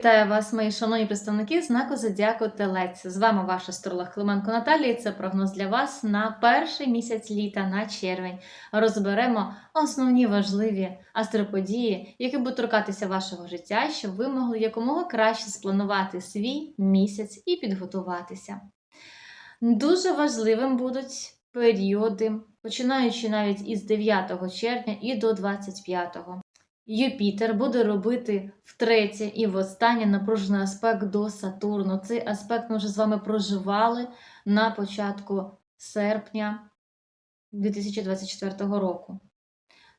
Вітаю вас, мої шановні представники знаку Зодіаку Телець. З вами ваша астролог Клименко Наталія. Це прогноз для вас на перший місяць літа на червень. Розберемо основні важливі астроподії, які будуть торкатися вашого життя, щоб ви могли якомога краще спланувати свій місяць і підготуватися. Дуже важливим будуть періоди, починаючи навіть із 9 червня і до 25. Юпітер буде робити втретє і востаннє напружений аспект до Сатурну. Цей аспект ми вже з вами проживали на початку серпня 2024 року.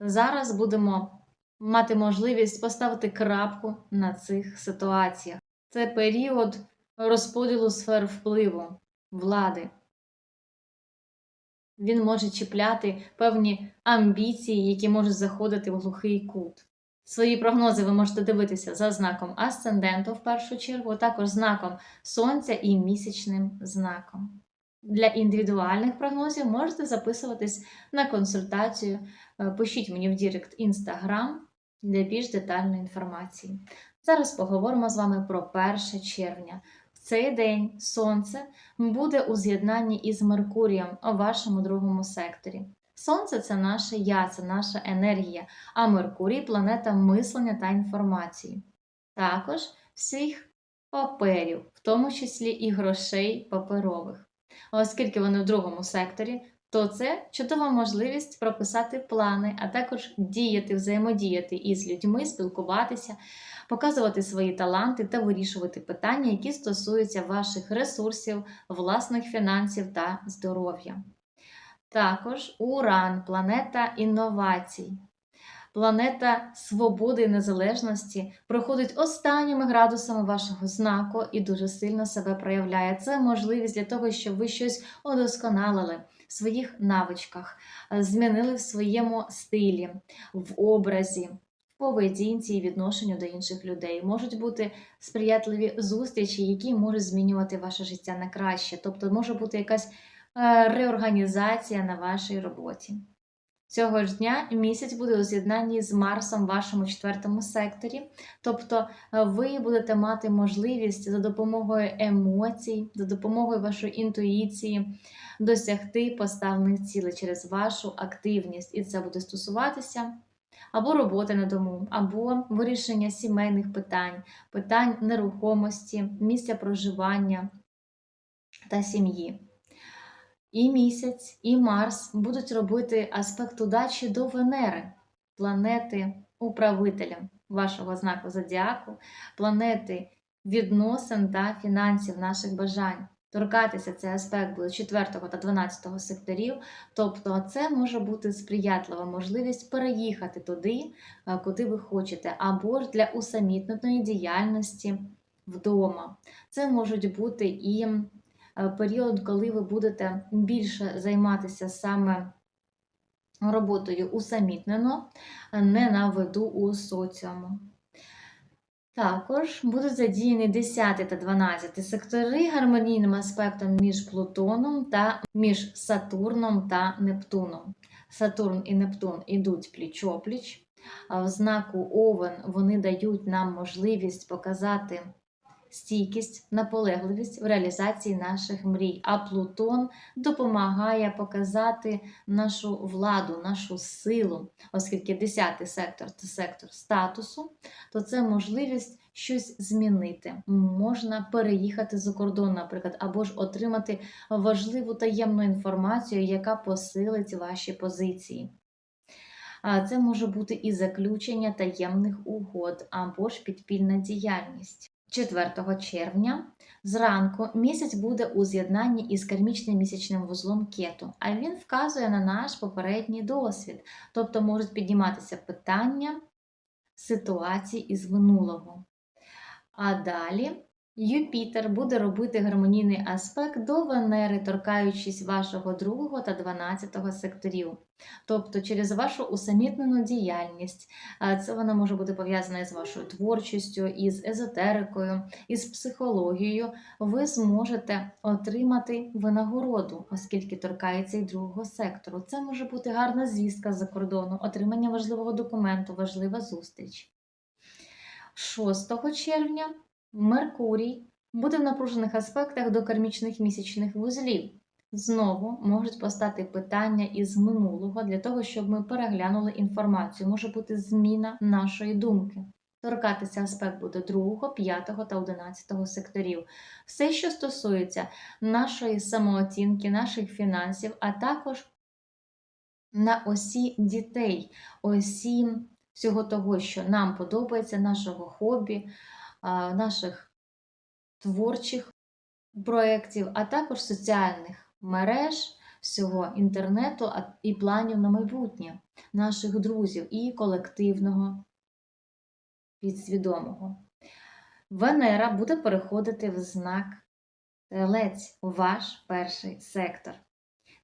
Зараз будемо мати можливість поставити крапку на цих ситуаціях. Це період розподілу сфер впливу, влади. Він може чіпляти певні амбіції, які можуть заходити в глухий кут. Свої прогнози ви можете дивитися за знаком асценденту в першу чергу, а також знаком Сонця і місячним знаком. Для індивідуальних прогнозів можете записуватись на консультацію. Е, Пишіть мені в Дірект Instagram для більш детальної інформації. Зараз поговоримо з вами про 1 червня. В цей день Сонце буде у з'єднанні із Меркурієм у вашому другому секторі. Сонце це наше я, це наша енергія, а Меркурій планета мислення та інформації. Також всіх паперів, в тому числі і грошей паперових. Оскільки вони в другому секторі, то це чудова можливість прописати плани, а також діяти, взаємодіяти із людьми, спілкуватися, показувати свої таланти та вирішувати питання, які стосуються ваших ресурсів, власних фінансів та здоров'я. Також Уран, планета інновацій, планета свободи і незалежності проходить останніми градусами вашого знаку і дуже сильно себе проявляє. Це можливість для того, щоб ви щось удосконалили в своїх навичках, змінили в своєму стилі, в образі. в Поведінці і відношенню до інших людей можуть бути сприятливі зустрічі, які можуть змінювати ваше життя на краще. Тобто може бути якась реорганізація на вашій роботі. Цього ж дня місяць буде у з'єднанні з Марсом в вашому четвертому секторі. Тобто е, ви будете мати можливість за допомогою емоцій, за допомогою вашої інтуїції досягти поставлених цілей через вашу активність. І це буде стосуватися або роботи на дому, або вирішення сімейних питань, питань нерухомості, місця проживання та сім'ї. І місяць, і Марс будуть робити аспект удачі до Венери, планети управителя вашого знаку зодіаку, планети відносин та фінансів наших бажань. Торкатися цей аспект буде 4 та 12 секторів, тобто це може бути сприятлива можливість переїхати туди, е, куди ви хочете, або ж для усамітненої діяльності вдома. Це можуть бути і період, коли ви будете більше займатися саме роботою усамітнено, не на виду у соціуму. Також будуть задіяні 10 та 12 сектори гармонійним аспектом між Плутоном та між Сатурном та Нептуном. Сатурн і Нептун ідуть пліч-опліч. В знаку Овен вони дають нам можливість показати стійкість, наполегливість в реалізації наших мрій. А Плутон допомагає показати нашу владу, нашу силу, оскільки 10 сектор це сектор статусу, то це можливість щось змінити. Можна переїхати за кордон, наприклад, або ж отримати важливу таємну інформацію, яка посилить ваші позиції. Це може бути і заключення таємних угод, або ж підпільна діяльність. 4 червня зранку місяць буде у з'єднанні із кармічним місячним вузлом кету, а він вказує на наш попередній досвід, тобто можуть підніматися питання ситуації із минулого. А далі Юпітер буде робити гармонійний аспект до Венери, торкаючись вашого 2 та 12 секторів. Тобто через вашу усамітнену діяльність, це вона може бути пов'язана із вашою творчістю, із езотерикою, із психологією, ви зможете отримати винагороду, оскільки торкається і другого сектору. Це може бути гарна звістка з-за кордону, отримання важливого документу, важлива зустріч. 6 червня Меркурій буде в напружених аспектах до кармічних місячних вузлів. Знову можуть постати питання із минулого для того, щоб ми переглянули інформацію. Може бути зміна нашої думки. Торкатися аспект буде 2, 5 та 11 секторів. Все, що стосується нашої самооцінки, наших фінансів, а також на осі дітей, осі всього того, що нам подобається, нашого хобі, наших творчих проєктів, а також соціальних мереж, всього інтернету і планів на майбутнє, наших друзів і колективного підсвідомого. Венера буде переходити в знак Телець, ваш перший сектор.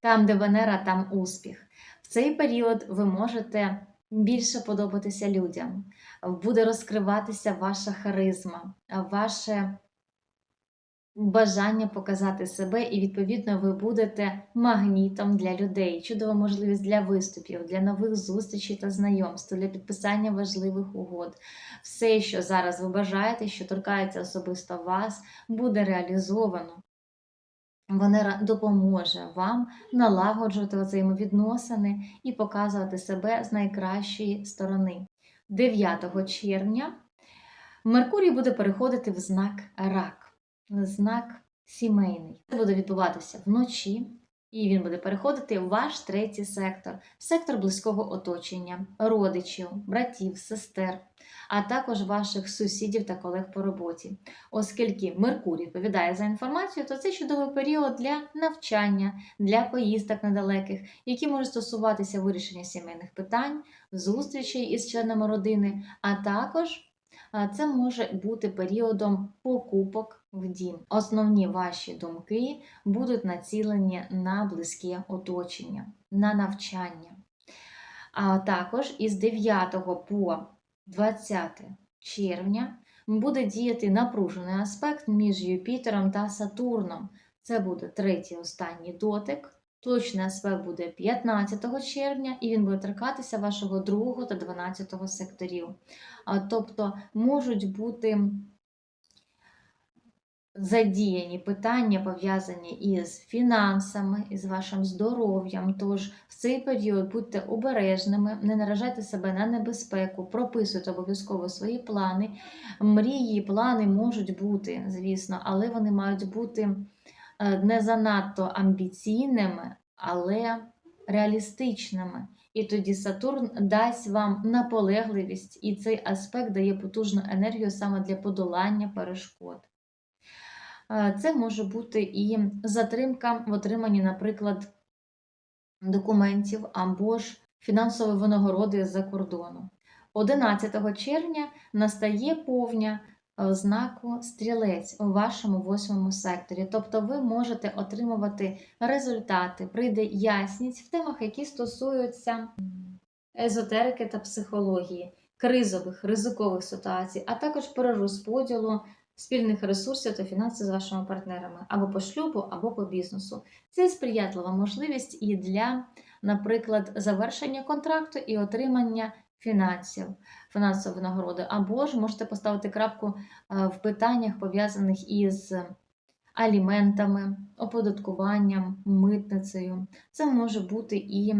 Там, де Венера, там успіх. В цей період ви можете більше подобатися людям, буде розкриватися ваша харизма, ваше бажання показати себе, і, відповідно, ви будете магнітом для людей. Чудова можливість для виступів, для нових зустрічей та знайомств, для підписання важливих угод. Все, що зараз ви бажаєте, що торкається особисто вас, буде реалізовано. Венера допоможе вам налагоджувати взаємовідносини і показувати себе з найкращої сторони. 9 червня Меркурій буде переходити в знак рак, знак сімейний. Це буде відбуватися вночі, і він буде переходити в ваш третій сектор, сектор близького оточення, родичів, братів, сестер, а також ваших сусідів та колег по роботі. Оскільки Меркурій відповідає за інформацію, то це чудовий період для навчання, для поїздок недалеких, які можуть стосуватися вирішення сімейних питань, зустрічей із членами родини, а також це може бути періодом покупок в дім. Основні ваші думки будуть націлені на близьке оточення, на навчання. А також із 9 по 20 червня буде діяти напружений аспект між Юпітером та Сатурном. Це буде третій останній дотик. Точний аспект буде 15 червня, і він буде торкатися вашого 2 та 12 секторів. Тобто можуть бути задіяні питання, пов'язані із фінансами, із вашим здоров'ям. Тож в цей період будьте обережними, не наражайте себе на небезпеку, прописуйте обов'язково свої плани. Мрії, плани можуть бути, звісно, але вони мають бути не занадто амбіційними, але реалістичними. І тоді Сатурн дасть вам наполегливість, і цей аспект дає потужну енергію саме для подолання перешкод. Е, Це може бути і затримка в отриманні, наприклад, документів або ж фінансової винагороди з-за кордону. 11 червня настає повня е, знаку стрілець у вашому восьмому секторі. Тобто ви можете отримувати результати, прийде ясність в темах, які стосуються езотерики та психології, кризових, ризикових ситуацій, а також перерозподілу спільних ресурсів та фінансів з вашими партнерами або по шлюбу, або по бізнесу. Це сприятлива можливість і для, наприклад, завершення контракту і отримання фінансів, фінансової нагороди, або ж можете поставити крапку е, в питаннях, пов'язаних із аліментами, оподаткуванням, митницею. Це може бути і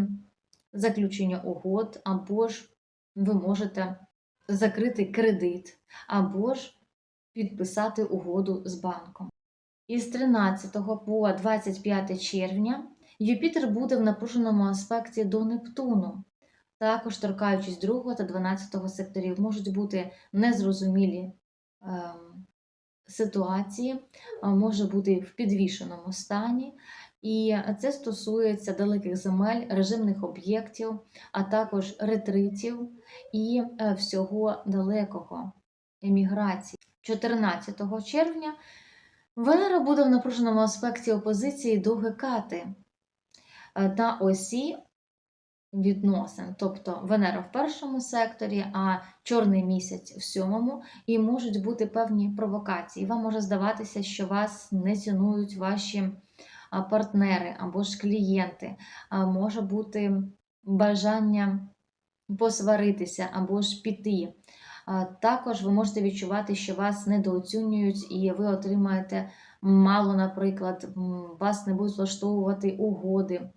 заключення угод, або ж ви можете закрити кредит, або ж підписати угоду з банком. Із 13 по 25 червня Юпітер буде в напруженому аспекті до Нептуну. Також торкаючись 2 та 12 секторів, можуть бути незрозумілі ем, ситуації, може бути в підвішеному стані. І це стосується далеких земель, режимних об'єктів, а також ретритів і е, всього далекого еміграції. 14 червня Венера буде в напруженому аспекті опозиції до Гекати е, на осі відносин, тобто Венера в першому секторі, а чорний місяць в сьомому, і можуть бути певні провокації. Вам може здаватися, що вас не цінують ваші партнери або ж клієнти, може бути бажання посваритися або ж піти. Також ви можете відчувати, що вас недооцінюють і ви отримаєте мало, наприклад, вас не будуть влаштовувати угоди.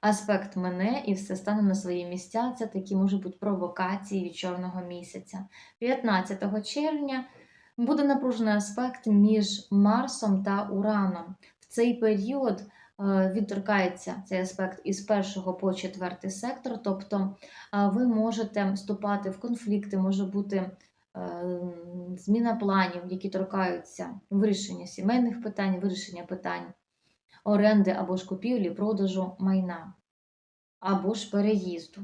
Аспект мене і все стане на свої місця. Це такі можуть бути провокації від чорного місяця. 15 червня буде напружений аспект між Марсом та Ураном. В цей період е, відторкається цей аспект із першого по четвертий сектор, тобто е, ви можете вступати в конфлікти, може бути е, зміна планів, які торкаються вирішення сімейних питань, вирішення питань оренди або ж купівлі, продажу майна, або ж переїзду.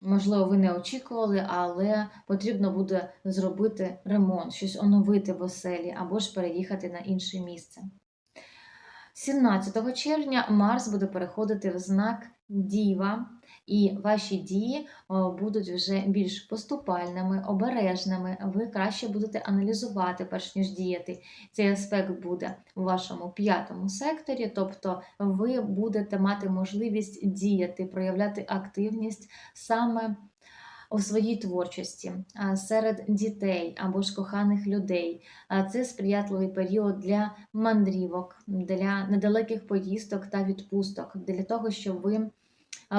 Можливо, ви не очікували, але потрібно буде зробити ремонт, щось оновити в оселі, або ж переїхати на інше місце. 17 червня Марс буде переходити в знак Діва, і ваші дії будуть вже більш поступальними, обережними. Ви краще будете аналізувати, перш ніж діяти. Цей аспект буде у вашому п'ятому секторі, тобто ви будете мати можливість діяти, проявляти активність саме у своїй творчості серед дітей або ж коханих людей. Це сприятливий період для мандрівок, для недалеких поїздок та відпусток, для того, щоб ви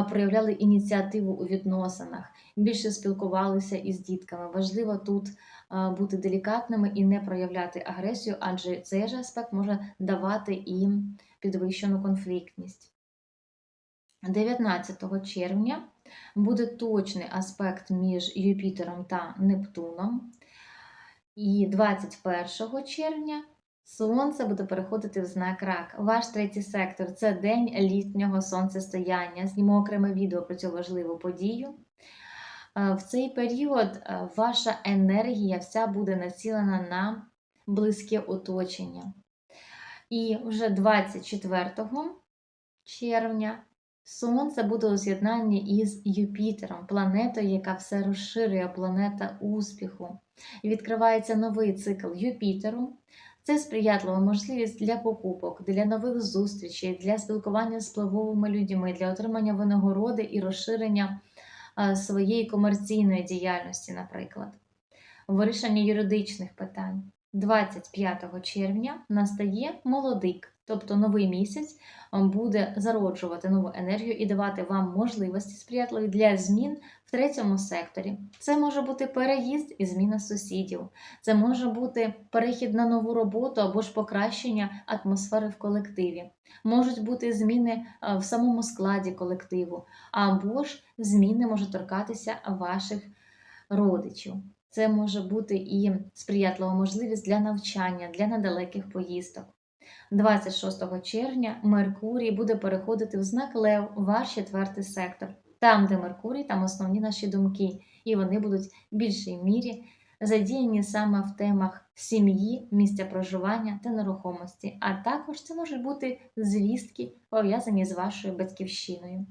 проявляли ініціативу у відносинах, більше спілкувалися із дітками. Важливо тут бути делікатними і не проявляти агресію, адже цей же аспект може давати і підвищену конфліктність. 19 червня буде точний аспект між Юпітером та Нептуном. І 21 червня Сонце буде переходити в знак рак. Ваш третій сектор це день літнього сонцестояння. Знімо окреме відео про цю важливу подію. Е, В цей період е, ваша енергія вся буде націлена на близьке оточення. І вже 24 червня Сонце буде у з'єднанні із Юпітером, планетою, яка все розширює, планета успіху. І відкривається новий цикл Юпітеру. Це сприятлива можливість для покупок, для нових зустрічей, для спілкування з впливовими людьми, для отримання винагороди і розширення своєї комерційної діяльності, наприклад. Вирішення юридичних питань. 25 червня настає молодик, тобто новий місяць буде зароджувати нову енергію і давати вам можливості сприятливі для змін в третьому секторі. Це може бути переїзд і зміна сусідів, це може бути перехід на нову роботу або ж покращення атмосфери в колективі. Можуть бути зміни е, в самому складі колективу, або ж зміни можуть торкатися ваших родичів. Це може бути і сприятлива можливість для навчання, для недалеких поїздок. 26 червня Меркурій буде переходити в знак Лев, ваш четвертий сектор. Там, де Меркурій, там основні наші думки, і вони будуть в більшій мірі задіяні саме в темах сім'ї, місця проживання та нерухомості. А також це можуть бути звістки, пов'язані з вашою батьківщиною.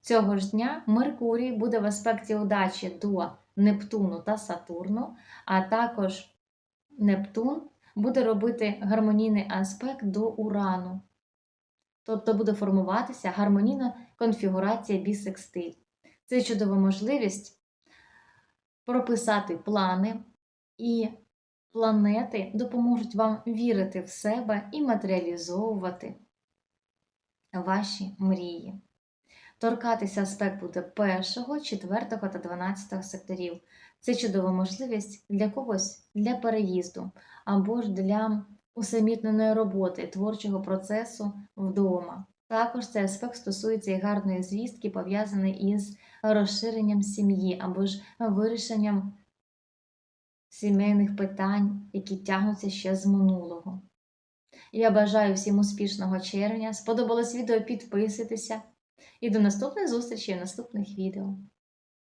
Цього ж дня Меркурій буде в аспекті удачі до Нептуну та Сатурну, а також Нептун буде робити гармонійний аспект до Урану. Тобто буде формуватися гармонійна конфігурація бісекстиль. Це чудова можливість прописати плани, і планети допоможуть вам вірити в себе і матеріалізовувати ваші мрії. Торкатися аспект буде 1, 4 та 12 секторів. Це чудова можливість для когось для переїзду або ж для усамітненої роботи, творчого процесу вдома. Також цей аспект стосується і гарної звістки, пов'язаної із розширенням сім'ї або ж вирішенням сімейних питань, які тягнуться ще з минулого. Я бажаю всім успішного червня. Сподобалось відео, підписуйтеся. І до наступних зустрічей наступних відео.